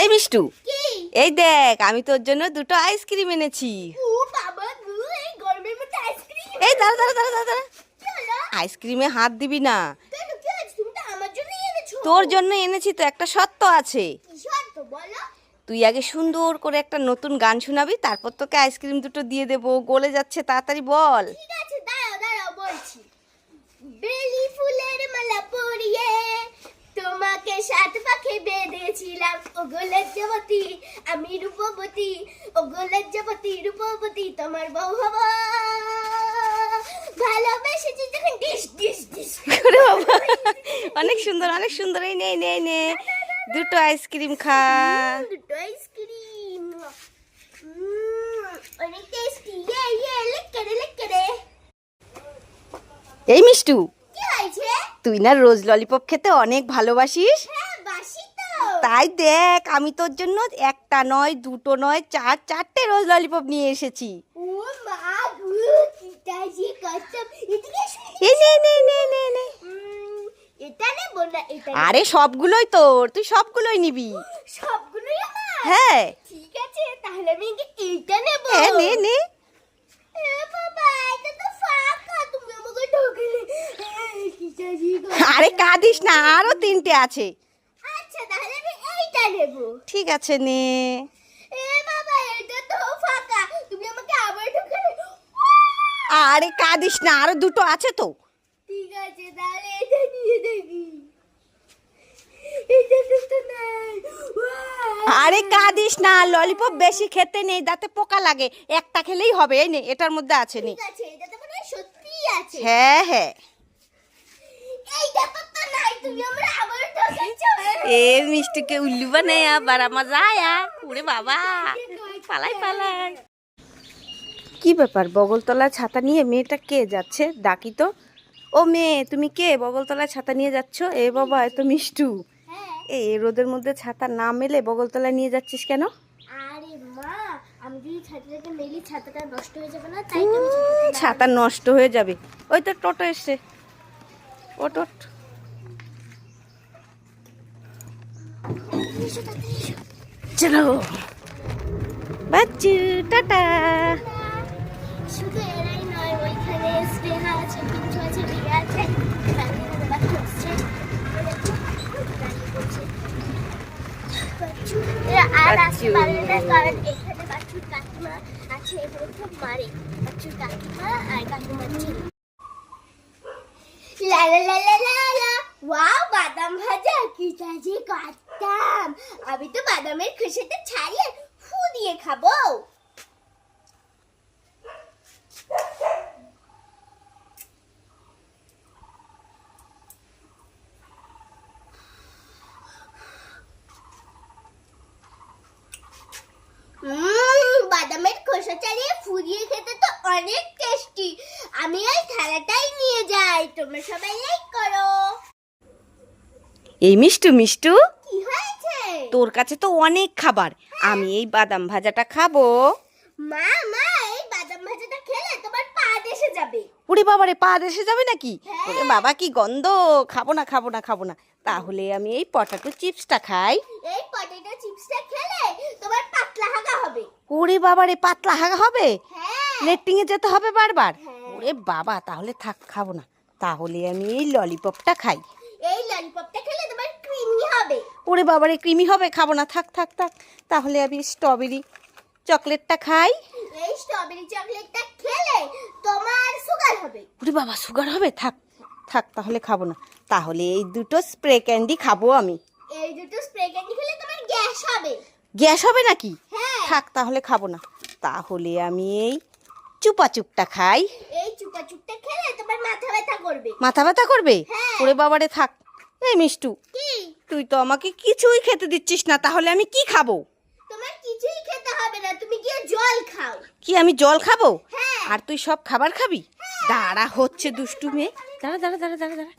এই মিষ্টু এই দেখ আমি তোর জন্য দুটো আইসক্রিম এনেছি। এই দাঁড়া দাঁড়া দাঁড়া দাঁড়া। আইসক্রিমে হাত দিবি না। তোর জন্য এনেছি তো একটা সত্য আছে। তুই আগে সুন্দর করে একটা নতুন গান শোনাবি তারপর তোকে আইসক্রিম দুটো দিয়ে দেবো। গলে যাচ্ছে তাড়াতাড়ি বল। ঠিক আছে দাঁড়াও দাঁড়াও বলছি। বেলি ফুলের রূপবতী ও গোলজ্জবতী রূপবতী তোমার বউ হব। ভালোবেসেছি যখন ডিস ডিস ডিস। ওরে বাবা, অনেক সুন্দর অনেক সুন্দর। এই নে নে নে। দুটো আইসক্রিম খা। দুটো আইসক্রিম। অনেক টেস্টি ইয়ে ইয়ে লেকরে লেকরে এই মিষ্টু কি হয়েছে? তুই না রোজ ললিপপ খেতে অনেক ভালোবাসিস? হ্যাঁ তাই দেখ আমি তোর জন্য একটা নয় দুটো নয় চার চারটে রোজ ললিপপ নিয়ে এসেছি। আরে সবগুলোই তোর তুই সবগুলোই নিবি। সবগুলোই হ্যাঁ। ঠিক আছে তাহলে আমি এইটা নেব। হ্যাঁ নে নে। আরে কাঁদিস না আরও তিনটে আছে আচ্ছা তাহলে আমি এইটা নেব ঠিক আছে নে। এ বাবা এটা তো ফাঁকা। তুমি আমাকে আবার ঠকালে আরে কাঁদিস না আরও দুটো আছে তো। ঠিক আছে তাহলে এটা নিয়ে দেখি! আরে কাঁদিস না ললিপপ বেশি খেতে নেই দাঁতে পোকা লাগে। একটা খেলেই হবে এই নে এটার মধ্যে আছে নে। আছে। হয় হ্যাঁ হ্যাঁ এইটা তো তো নাই তুমি আমরা আবার ঠকাচ্ছো এ মিষ্টিকে উল্লু বানায় আবার মজা আয়া ওরে বাবা পালাই পালাই। কি ব্যাপার? বগলতলা ছাতা নিয়ে মেয়েটা কে যাচ্ছে? ডাকি তো। ও মেয়ে তুমি কে? বগলতলায় ছাতা নিয়ে যাচ্ছ? এ বাবা এত মিষ্টু। হ্যাঁ এ রোদের মধ্যে ছাতা না মেলে বগলতলায় নিয়ে যাচ্ছিস কেন? আরে মা আমি যদি ছাতাটাকে মেলি ছাতাটা নষ্ট হয়ে যাবে না তাই তো আমি ছাতাটা না- ছাতা নষ্ট হয়ে যাবে। ওই তো টোটো এসছে। ও টোট এসো, তাড়াতাড়ি এসো। চলো বাচ্চু টাটা শুধু এরাই নয় ওইখানে স্নেহা আছে পিন্টু আছে রিয়া আছে বাকিরা কারণ এখানে বাচ্চুর কাকিমা আছে কাকিমা ছিল বাদাম ভাজা কি চাজি কাটতাম আমি তো বাদামের খোসাটা ছাড়িয়ে ফু দিয়ে খাব। বাদামের খোসা ছাড়িয়ে ফুরিয়ে খেতে তো অনেক টেস্টি আমি ওই থালাটাই নিয়ে যাই। তোমরা সবাই লাইক করো। এই মিষ্টু মিষ্টু। তোর কাছে তো অনেক খাবার। আমি এই বাদাম ভাজাটা খাব। মা মা এই বাদাম ভাজাটা খেলে তোমার পা দেশে যাবে। ওরে বাবা রে পা দেশে যাবে নাকি? হ্যাঁ। ওরে বাবা কি গন্ধ। খাব না খাব না খাব না। তাহলে আমি এই পটাটো চিপসটা খাই। এই পটেটো চিপসটা খেলে তোমার পাতলা হাগা হবে। ওরে বাবা রে পাতলা হাগা হবে? হ্যাঁ। লেট্রিংয়ে যেতে হবে বারবার? হ্যাঁ। ওরে বাবা তাহলে থাক খাব না। তাহলে আমি এই ললিপপটা খাই। এই ললিপপটা খেলে তোমার ক্রিমি হবে ওরে বাবারে ক্রিমি হবে খাব না। থাক থাক থাক। তাহলে আমি স্ট্রবেরি চকলেটটা খাই। এই স্ট্রবেরি চকলেটটা খেলে তোমার সুগার হবে। ওরে বাবা সুগার হবে? থাক থাক তাহলে খাব না। তাহলে এই দুটো স্প্রে ক্যান্ডি খাব আমি। এই দুটো স্প্রে ক্যান্ডি খেলে তোমার গ্যাস হবে। গ্যাস হবে নাকি? হ্যাঁ। থাক তাহলে খাব না। তাহলে আমি এই চুপা চুপটা খাই। এই চুপা চুপটা খেলে তোমার মাথা ব্যথা করবে। মাথা ব্যথা করবে? হ্যাঁ। ওরে বাবারে থাক। এই মিষ্টু। কি তুই তো আমাকে কিছুই খেতে দিচ্ছিস না তাহলে আমি কি খাব? তোমার কিছুই খেতে হবে না তুমি গিয়ে জল খাও। কি আমি জল খাব? হ্যাঁ। আর তুই সব খাবার খাবি? দাঁড়া হচ্ছে দুষ্টু মেয়ে। দাঁড়া দাঁড়া দাঁড়া দাঁড়া দাঁড়া।